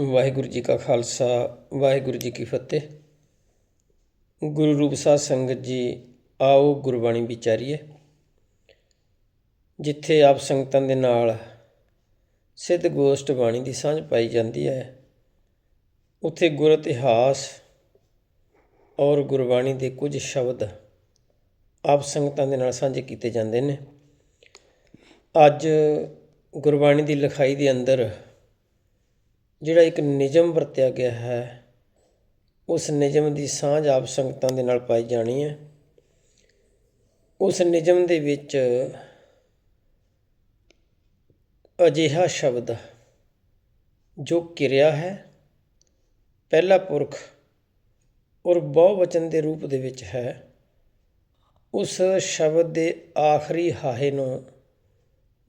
ਵਾਹਿਗੁਰੂ ਜੀ ਕਾ ਖਾਲਸਾ, ਵਾਹਿਗੁਰੂ ਜੀ ਕੀ ਫਤਿਹ। ਗੁਰੂ ਰੂਪ ਸਾਧ ਸੰਗਤ ਜੀ, ਆਓ ਗੁਰਬਾਣੀ ਵਿਚਾਰੀਏ। ਜਿੱਥੇ ਆਪ ਸੰਗਤਾਂ ਦੇ ਨਾਲ ਸਿੱਧ ਗੋਸ਼ਟ ਬਾਣੀ ਦੀ ਸਾਂਝ ਪਾਈ ਜਾਂਦੀ ਹੈ, ਉੱਥੇ ਗੁਰ ਇਤਿਹਾਸ ਔਰ ਗੁਰਬਾਣੀ ਦੇ ਕੁਝ ਸ਼ਬਦ ਆਪ ਸੰਗਤਾਂ ਦੇ ਨਾਲ ਸਾਂਝੇ ਕੀਤੇ ਜਾਂਦੇ ਨੇ। ਅੱਜ ਗੁਰਬਾਣੀ ਦੀ ਲਿਖਾਈ ਦੇ ਅੰਦਰ ਜਿਹੜਾ ਇੱਕ ਨਿਯਮ ਵਰਤਿਆ ਗਿਆ ਹੈ, ਉਸ ਨਿਯਮ ਦੀ ਸਾਂਝ ਆਪ ਸੰਗਤਾਂ ਦੇ ਨਾਲ ਪਾਈ ਜਾਣੀ ਹੈ। ਉਸ ਨਿਯਮ ਦੇ ਵਿੱਚ ਅਜਿਹਾ ਸ਼ਬਦ ਜੋ ਕਿਰਿਆ ਹੈ, ਪਹਿਲਾ ਪੁਰਖ ਔਰ ਬਹੁਵਚਨ ਦੇ ਰੂਪ ਦੇ ਵਿੱਚ ਹੈ, ਉਸ ਸ਼ਬਦ ਦੇ ਆਖਰੀ ਹਾਹੇ ਨੂੰ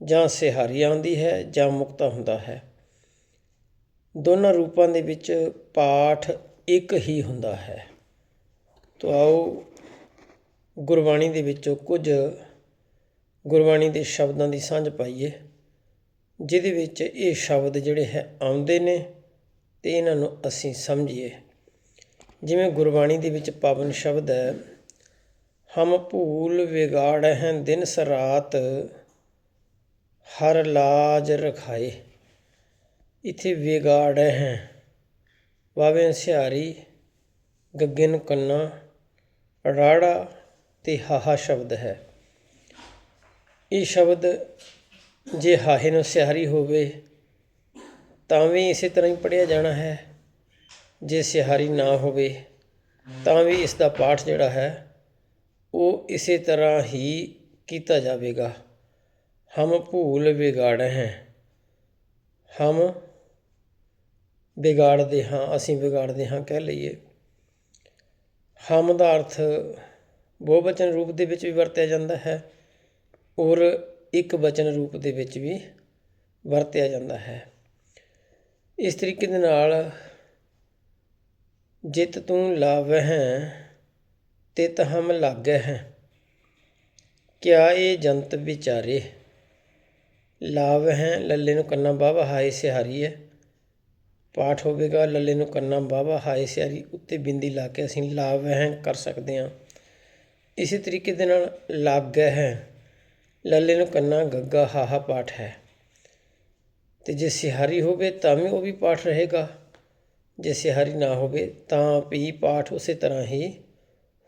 ਜਾਂ ਸਿਹਾਰੀ ਆਉਂਦੀ ਹੈ ਜਾਂ ਮੁਕਤਾ ਹੁੰਦਾ ਹੈ। ਦੋਨਾਂ ਰੂਪਾਂ ਦੇ ਵਿੱਚ ਪਾਠ ਇੱਕ ਹੀ ਹੁੰਦਾ ਹੈ। ਤੋ ਆਓ ਗੁਰਬਾਣੀ ਦੇ ਵਿੱਚੋਂ ਕੁਝ ਗੁਰਬਾਣੀ ਦੇ ਸ਼ਬਦਾਂ ਦੀ ਸਾਂਝ ਪਾਈਏ, ਜਿਹਦੇ ਵਿੱਚ ਇਹ ਸ਼ਬਦ ਜਿਹੜੇ ਹੈ ਆਉਂਦੇ ਨੇ ਤੇ ਇਹਨਾਂ ਨੂੰ ਅਸੀਂ ਸਮਝੀਏ। ਜਿਵੇਂ ਗੁਰਬਾਣੀ ਦੇ ਵਿੱਚ ਪਾਵਨ ਸ਼ਬਦ ਹੈ, ਹਮ ਭੂਲ ਵਿਗਾੜ ਹੈ ਦਿਨ ਸਰਾਤ, ਹਰ ਲਾਜ ਰਖਾਏ। ਇਥੇ ਵਿਗਾੜ ਹੈ। ਵਾਵੇਂ ਸਿਹਾਰੀ ਗੱਗਨ ਕੰਨਾ ਰਾੜਾ ਅਤੇ ਹਾਹਾ ਸ਼ਬਦ ਹੈ। ਇਹ ਸ਼ਬਦ ਜੇ ਹਾਹੇ ਨੂੰ ਸਿਹਾਰੀ ਹੋਵੇ, ਤਾਂ ਵੀ ਇਸੇ ਤਰ੍ਹਾਂ ਹੀ ਪੜਿਆ ਜਾਣਾ ਹੈ। ਜੇ ਸਿਹਾਰੀ ਨਾ ਹੋਵੇ, ਤਾਂ ਵੀ ਇਸ ਦਾ ਪਾਠ ਜਿਹੜਾ ਹੈ, ਉਹ ਇਸੇ ਤਰ੍ਹਾਂ ਹੀ ਕੀਤਾ ਜਾਵੇਗਾ। ਹਮ ਭੂਲ ਵਿਗਾੜ ਹੈ। ਹਮ ਵਿਗਾੜਦੇ ਹਾਂ, ਅਸੀਂ ਵਿਗਾੜਦੇ ਹਾਂ ਕਹਿ ਲਈਏ। ਹਮ ਦਾ ਅਰਥ ਬਹੁਵਚਨ ਰੂਪ ਦੇ ਵਿੱਚ ਵੀ ਵਰਤਿਆ ਜਾਂਦਾ ਹੈ ਔਰ ਇੱਕ ਵਚਨ ਰੂਪ ਦੇ ਵਿੱਚ ਵੀ ਵਰਤਿਆ ਜਾਂਦਾ ਹੈ। ਇਸ ਤਰੀਕੇ ਦੇ ਨਾਲ ਜਿਤ ਤੂੰ ਲਾਵਹਿ ਤਿਤ ਹਮ ਲਾਗੈ ਹੈ ਕਿਆ ਇਹ ਜੰਤ ਵਿਚਾਰੇ? ਲਾਵ ਹੈ ਲੱਲੇ ਨੂੰ ਕੰਨਾ ਬਾਵਾ ਹਾਏ ਸਿਹਾਰੀ ਹੈ ਪਾਠ ਹੋਵੇਗਾ, ਲੱਲੇ ਨੂੰ ਕੰਨਾ ਬਾਵਾ, ਹਾਏ ਸਿਆਰੀ, ਉੱਤੇ ਬਿੰਦੀ ਲਾ ਕੇ ਅਸੀਂ ਲਾਵ ਹੈ ਕਰ ਸਕਦੇ ਹਾਂ। ਇਸੇ ਤਰੀਕੇ ਦੇ ਨਾਲ ਲੱਗ ਹੈ। ਲੱਲੇ ਨੂੰ ਕੰਨਾ ਗੱਗਾ ਹਾਹਾ ਪਾਠ ਹੈ। ਤੇ ਜੇ ਸਿਹਾਰੀ ਹੋਵੇ ਤਾਂ ਵੀ ਉਹ ਵੀ ਪਾਠ ਰਹੇਗਾ। ਜੇ ਸਿਹਾਰੀ ਨਾ ਹੋਵੇ ਤਾਂ ਵੀ ਪਾਠ ਉਸੇ ਤਰ੍ਹਾਂ ਹੀ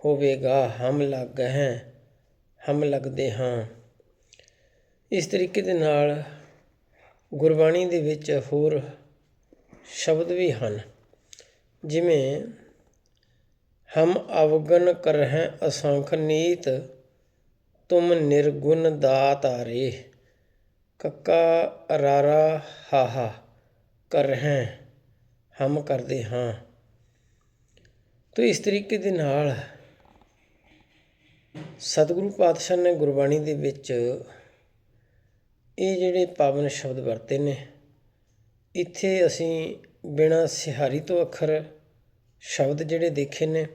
ਹੋਵੇਗਾ। ਹਮ ਲੱਗ ਹੈ, ਹਮ ਲੱਗਦੇ ਹਾਂ। ਇਸ ਤਰੀਕੇ ਦੇ ਨਾਲ ਗੁਰਬਾਣੀ ਦੇ ਵਿੱਚ ਹੋਰ ਸ਼ਬਦ ਵੀ ਹਨ। ਜਿਵੇਂ, ਹਮ ਅਵਗਨ ਕਰਹਿ ਅਸੰਖ ਨੀਤ, ਤੁਮ ਨਿਰਗੁਣ ਦਾਤਾਰੇ ਕੱਕਾ ਰਾਰਾ ਹਾਹਾ ਕਰਹਿ, ਹਮ ਕਰਦੇ ਹਾਂ। ਤੋ ਇਸ ਤਰੀਕੇ ਦੇ ਨਾਲ ਸਤਿਗੁਰੂ ਪਾਤਸ਼ਾਹ ਨੇ ਗੁਰਬਾਣੀ ਦੇ ਵਿੱਚ ਇਹ ਜਿਹੜੇ ਪਾਵਨ ਸ਼ਬਦ ਵਰਤੇ ਨੇ ਇੱਥੇ ਅਸੀਂ ਬਿਨਾਂ ਸਿਹਾਰੀ ਤੋਂ ਅੱਖਰ ਸ਼ਬਦ ਜਿਹੜੇ ਦੇਖੇ ਨੇ,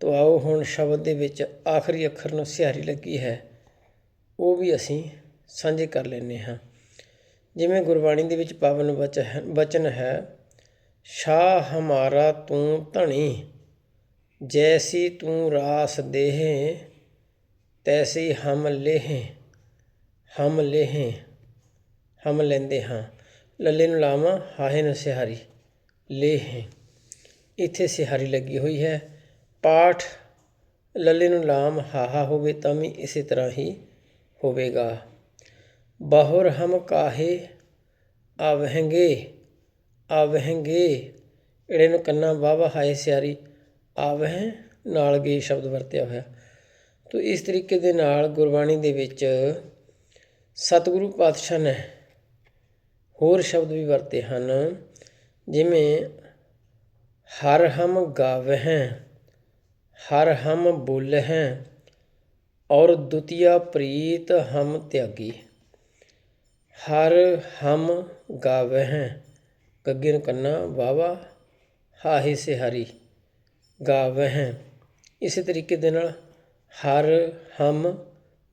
ਤੋ ਆਓ ਹੁਣ ਸ਼ਬਦ ਦੇ ਵਿੱਚ ਆਖਰੀ ਅੱਖਰ ਨੂੰ ਸਿਹਾਰੀ ਲੱਗੀ ਹੈ, ਉਹ ਵੀ ਅਸੀਂ ਸਾਂਝੇ ਕਰ ਲੈਂਦੇ ਹਾਂ। ਜਿਵੇਂ ਗੁਰਬਾਣੀ ਦੇ ਵਿੱਚ ਪਾਵਨ ਬਚਨ ਹੈ ਸ਼ਾ ਹਮਾਰਾ ਤੂੰ ਧਣੀ, ਜੈਸੀ ਤੂੰ ਰਾਸ ਦੇਹ, ਤੈਸੀ ਹਮ ਲੇਹ ਹਮ ਲੇਹ, ਹਮ ਲੈਂਦੇ ਹਾਂ। ਲੱਲੇ ਨੂੰ ਲਾਵਾਂ, ਹਾਹੇ ਨੂੰ ਸਿਹਾਰੀ ਲੇਹ ਇੱਥੇ ਸਿਹਾਰੀ ਲੱਗੀ ਹੋਈ ਹੈ। ਪਾਠ, ਲੱਲੇ ਨੂੰ ਲਾਮ, ਹਾਹਾ ਹੋਵੇ ਤਾਂ ਵੀ ਇਸੇ ਤਰ੍ਹਾਂ ਹੀ ਹੋਵੇਗਾ। ਬਾਹਰ ਹਮ ਕਾਹੇ, ਆਵਹਿੰਗੇ ਆਵਹਿੰਗੇ। ਇਹੜੇ ਨੂੰ ਕੰਨਾ ਬਾਵਾ ਹਾਏ ਸਿਆਰੀ ਆਵਹਿ ਨਾਲ ਗੇ ਸ਼ਬਦ ਵਰਤਿਆ ਹੋਇਆ। ਤੋ ਇਸ ਤਰੀਕੇ ਦੇ ਨਾਲ ਗੁਰਬਾਣੀ ਦੇ ਵਿੱਚ ਸਤਿਗੁਰੂ ਪਾਤਸ਼ਾਹ ਨੇ ਹੋਰ ਸ਼ਬਦ ਵੀ ਵਰਤੇ ਹਨ, ਜਿਵੇਂ ਹਰ ਹਮ ਗਾਵਹਿ, ਹਰ ਹਮ ਬੋਲਹਿ, ਔਰ ਦੁਤੀਆ ਪ੍ਰੀਤ ਹਮ ਤਿਆਗੀ। ਹਰ ਹਮ ਗਾਵਹਿ, ਗੱਗੇ ਨੂੰ ਕੰਨਾ ਵਾਵਾ ਹਾਹੀ ਸੇ ਹਰੀ ਗਾਵਹਿ। ਇਸੇ ਤਰੀਕੇ ਦੇ ਨਾਲ ਹਰ ਹਮ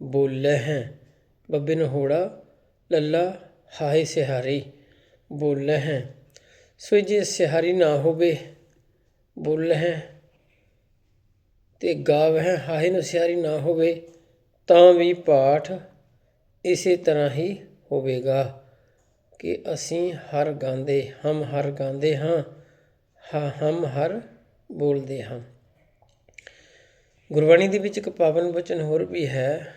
ਬੋਲਹਿ, ਬੱਬੇ ਨੂੰ ਹੋੜਾ, ਲੱਲਾ ਹਾਏ ਸਿਹਾਰੀ, ਬੋਲੇ ਹੈ। ਸੋ ਜੇ ਸਿਹਾਰੀ ਨਾ ਹੋਵੇ, ਬੋਲ ਹੈ। ਤੇ ਗਾਵ ਹੈ ਹਾਹੇ ਨੂੰ ਸਿਹਾਰੀ ਨਾ ਹੋਵੇ, ਤਾਂ ਵੀ ਪਾਠ ਇਸੇ ਤਰ੍ਹਾਂ ਹੀ ਹੋਵੇਗਾ ਕਿ ਅਸੀਂ ਹਰ ਗਾਉਂਦੇ, ਹਮ ਹਰ ਗਾਉਂਦੇ ਹਾਂ ਹਾਂ ਹਮ ਹਰ ਬੋਲਦੇ ਹਾਂ। ਗੁਰਬਾਣੀ ਦੇ ਵਿੱਚ ਇੱਕ ਪਾਵਨ ਬਚਨ ਹੋਰ ਵੀ ਹੈ,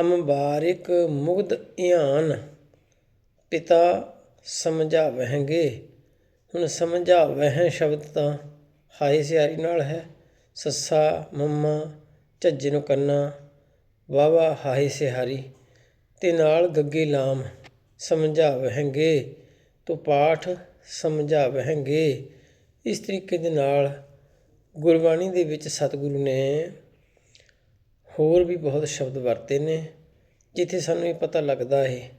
ਹਮ ਬਾਰਿਕ ਮੁਗਧ ਇਆਨ। ਪਿਤਾ ਸਮਝਾਵਹਿਗੇ। ਹੁਣ ਸਮਝਾਵਹਿ ਸ਼ਬਦ ਤਾਂ ਹਾਏ ਸਿਆਰੀ ਨਾਲ ਹੈ। ਸੱਸਾ, ਮੰਮਾ, ਝੱਜੇ ਨੂੰ ਕੰਨਾ ਵਾਵਾ ਹਾਏ ਸਿਹਾਰੀ, ਤੇ ਨਾਲ ਗੱਗੇ ਲਾਮ, ਸਮਝਾਵਹਿਗੇ। ਤੋ ਪਾਠ ਸਮਝਾਵਹਿਗੇ। ਇਸ ਤਰੀਕੇ ਦੇ ਨਾਲ ਗੁਰਬਾਣੀ ਦੇ ਵਿੱਚ ਸਤਿਗੁਰੂ ਨੇ ਹੋਰ ਵੀ ਬਹੁਤ ਸ਼ਬਦ ਵਰਤੇ ਨੇ, ਜਿੱਥੇ ਸਾਨੂੰ ਇਹ ਪਤਾ ਲੱਗਦਾ ਹੈ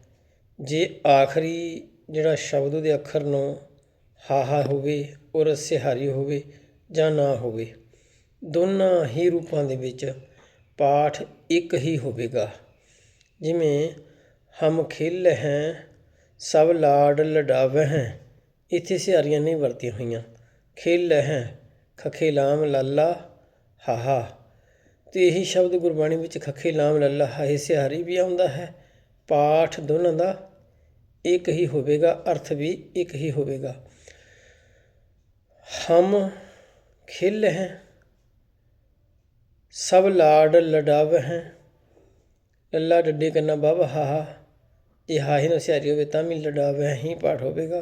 ਜੇ ਆਖਰੀ ਜਿਹੜਾ ਸ਼ਬਦ ਉਹਦੇ ਅੱਖਰ ਨੂੰ ਹਾਹਾ ਹੋਵੇ ਔਰ ਸਿਹਾਰੀ ਹੋਵੇ ਜਾਂ ਨਾ ਹੋਵੇ, ਦੋਨਾਂ ਹੀ ਰੂਪਾਂ ਦੇ ਵਿੱਚ ਪਾਠ ਇੱਕ ਹੀ ਹੋਵੇਗਾ। ਜਿਵੇਂ, ਹਮ ਖਿਲ ਹੈ, ਸਭ ਲਾਡ ਲਡਾਵ ਹੈ, ਇੱਥੇ ਸਿਹਾਰੀਆਂ ਨਹੀਂ ਵਰਤੀਆਂ ਹੋਈਆਂ। ਖਿਲ ਹੈ, ਖਖੇ ਲਾਮ ਲੱਲਾ ਹਾਹਾ ਤੇ ਇਹੀ ਸ਼ਬਦ ਗੁਰਬਾਣੀ ਵਿੱਚ ਖਖੇ ਲਾਮ ਲੱਲਾ ਹਾਹੇ ਸਿਹਾਰੀ ਵੀ ਆਉਂਦਾ ਹੈ ਪਾਠ ਦੋਨਾਂ ਦਾ ਇੱਕ ਹੀ ਹੋਵੇਗਾ, ਅਰਥ ਵੀ ਇੱਕ ਹੀ ਹੋਵੇਗਾ। ਹਮ ਖਿਲ ਹੈ, ਸਭ ਲਾਡ ਲਡਾਵ ਹੈ। ਲੱਲਾ ਡੱਡੇ ਕੰਨਾ ਬਬ ਹਾਹਾ ਜੇ ਹਾਹੇ ਨੂੰ ਸਿਆਰੀ ਹੋਵੇ ਤਾਂ ਵੀ ਲਡਾਵ ਹੀ ਪਾਠ ਹੋਵੇਗਾ।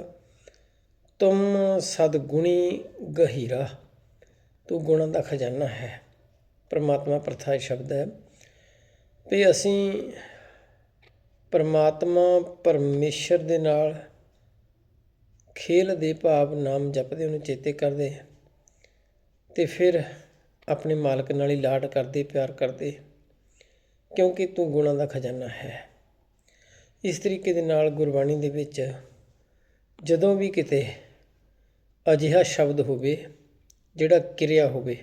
ਤੁਮ ਸਦਗੁਣੀ ਗਹੀਰਾ, ਤੂੰ ਗੁਣਾਂ ਦਾ ਖਜ਼ਾਨਾ ਹੈ। ਪਰਮਾਤਮਾ ਪ੍ਰਥਾ ਸ਼ਬਦ ਹੈ। ਵੀ ਅਸੀਂ ਪਰਮਾਤਮਾ ਪਰਮੇਸ਼ਰ ਦੇ ਨਾਲ ਖੇਲ ਦੇ ਭਾਵ ਨਾਮ ਜਪਦੇ, ਉਹਨੂੰ ਚੇਤੇ ਕਰਦੇ ਤੇ ਫਿਰ ਆਪਣੇ ਮਾਲਕ ਨਾਲ ਹੀ ਲਾਡ ਕਰਦੇ, ਪਿਆਰ ਕਰਦੇ, ਕਿਉਂਕਿ ਤੂੰ ਗੁਣਾਂ ਦਾ ਖਜ਼ਾਨਾ ਹੈ। ਇਸ ਤਰੀਕੇ ਦੇ ਨਾਲ ਗੁਰਬਾਣੀ ਦੇ ਵਿੱਚ ਜਦੋਂ ਵੀ ਕਿਤੇ ਅਜਿਹਾ ਸ਼ਬਦ ਹੋਵੇ, ਜਿਹੜਾ ਕਿਰਿਆ ਹੋਵੇ,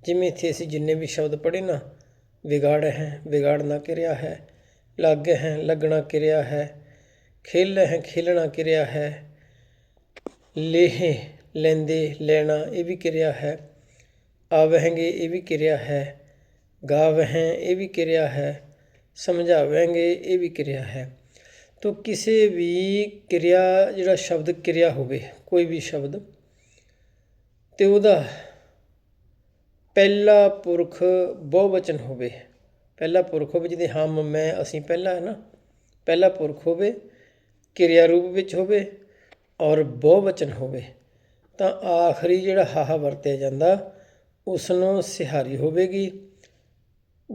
ਜਿਵੇਂ ਇੱਥੇ ਅਸੀਂ ਜਿੰਨੇ ਵੀ ਸ਼ਬਦ ਪੜ੍ਹੇ ਨਾ, ਵਿਗਾੜ ਹੈ, ਵਿਗਾੜ ਨਾ ਕਿਰਿਆ ਹੈ ਲੱਗ ਹੈ, ਲੱਗਣਾ ਕਿਰਿਆ ਹੈ, ਖੇਲ ਹੈ, ਖੇਲਣਾ ਕਿਰਿਆ ਹੈ, ਲੇਹ ਲੈਂਦੇ, ਲੈਣਾ ਇਹ ਵੀ ਕਿਰਿਆ ਹੈ, ਆਵਹਿੰਗੇ ਇਹ ਵੀ ਕਿਰਿਆ ਹੈ, ਗਾਵਹਿ ਇਹ ਵੀ ਕਿਰਿਆ ਹੈ ਸਮਝਾਵਾਂਗੇ ਇਹ ਵੀ ਕਿਰਿਆ ਹੈ। ਤੋ ਕਿਸੇ ਵੀ ਕਿਰਿਆ, ਜਿਹੜਾ ਸ਼ਬਦ ਕਿਰਿਆ ਹੋਵੇ, ਕੋਈ ਵੀ ਸ਼ਬਦ, ਤੇ ਉਹਦਾ ਪਹਿਲਾ ਪੁਰਖ ਬਹੁਵਚਨ ਹੋਵੇ। ਪਹਿਲਾ ਪੁਰਖ ਹੋਵੇ ਜਿਹਦੇ ਹਮ ਮੈਂ ਅਸੀਂ ਪਹਿਲਾ, ਹੈ ਨਾ? ਪਹਿਲਾ ਪੁਰਖ ਹੋਵੇ, ਕਿਰਿਆ ਰੂਪ ਵਿੱਚ ਹੋਵੇ ਔਰ ਬਹੁਵਚਨ ਹੋਵੇ, ਤਾਂ ਆਖਰੀ ਜਿਹੜਾ ਹਾਹਾ ਵਰਤਿਆ ਜਾਂਦਾ ਉਸ ਨੂੰ ਸਿਹਾਰੀ ਹੋਵੇਗੀ,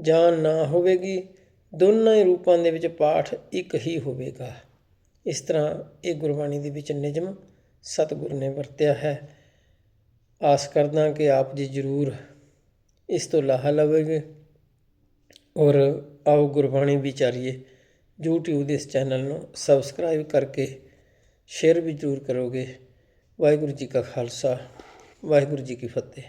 ਜਾਂ ਨਾ ਹੋਵੇਗੀ, ਦੋਨਾਂ ਹੀ ਰੂਪਾਂ ਦੇ ਵਿੱਚ ਪਾਠ ਇੱਕ ਹੀ ਹੋਵੇਗਾ। ਇਸ ਤਰ੍ਹਾਂ ਇਹ ਗੁਰਬਾਣੀ ਦੇ ਵਿੱਚ ਨਿਯਮ ਸਤਿਗੁਰ ਨੇ ਵਰਤਿਆ ਹੈ। ਆਸ ਕਰਦਾ ਕਿ ਆਪ ਜੀ ਜ਼ਰੂਰ ਇਸ ਤੋਂ ਲਾਹਾ ਲਵੇਗੇ। ਔਰ ਆਓ ਗੁਰਬਾਣੀ ਵਿਚਾਰੀਏ YouTube ਦੇ ਇਸ ਚੈਨਲ ਨੂੰ ਸਬਸਕ੍ਰਾਈਬ ਕਰਕੇ ਸ਼ੇਅਰ ਵੀ ਜ਼ਰੂਰ ਕਰੋਗੇ। ਵਾਹਿਗੁਰੂ ਜੀ ਕਾ ਖਾਲਸਾ, ਵਾਹਿਗੁਰੂ ਜੀ ਕੀ ਫਤਿਹ।